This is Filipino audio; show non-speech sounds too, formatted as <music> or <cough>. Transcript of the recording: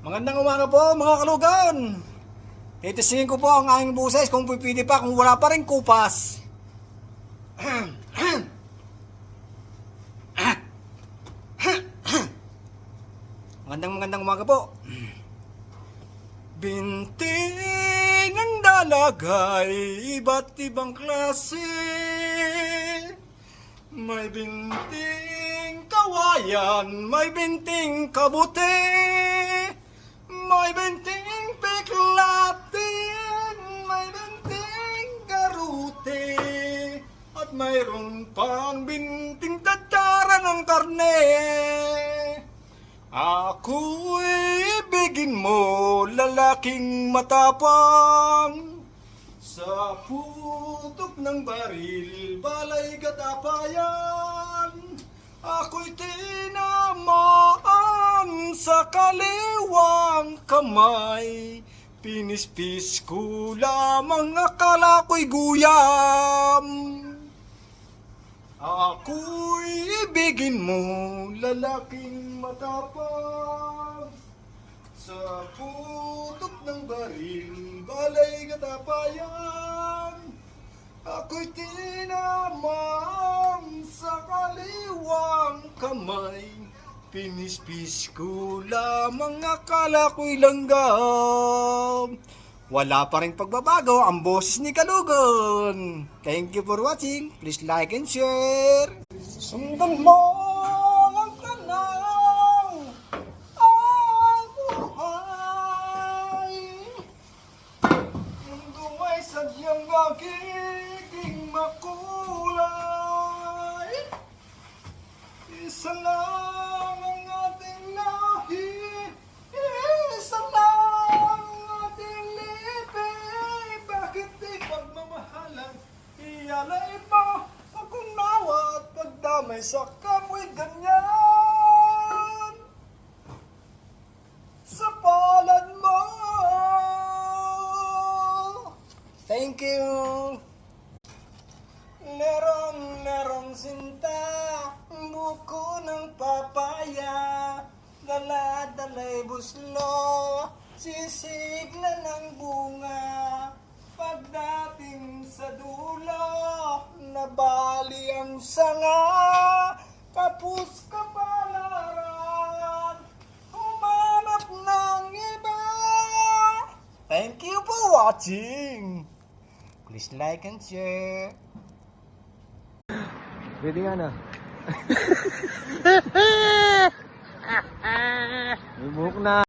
Magandang umaga po mga kalugan. Titisingin ko po ang aking buses kung pipili pa kung wala pa rin kupas. Magandang magandang umaga po. Binti ng dalagay, iba't ibang klase. May binting kawayan, may binting kabuti. May binting piklatin, may binting garute. At mayroon pang binting tatara ng karne. Ako'y ibigin mo, lalaking matapang Sa putok ng baril, balay gatapayan Ako'y sa kaliwang kamay Pinispis ko lamang, akala ko'y guyam. Ako'y ibigin mo, lalaking matapang. Sa putok ng baril, balay katapayan Ako'y tinamang sa kaliwang kamay Pinispis ko lamang, akala ko'y langgam wala pa rin pagbabago ang boses ni Kalugon. Thank you for watching. Please like and share. Sundan mo ang kanang ang buhay. Mundo ay sadyang magiging pagdamay sa kamoy ganyan. Sa palad mo. Thank you. Merong merong sinta, buko ng papaya, dala-dalay buslo, sisigla ng bunga. Pagdating sa dulo, nabali ang sanga, tapos kapalaran, humanap ng iba. Thank you for watching. Please like and share. Pwede nga na. <laughs> May buhok na.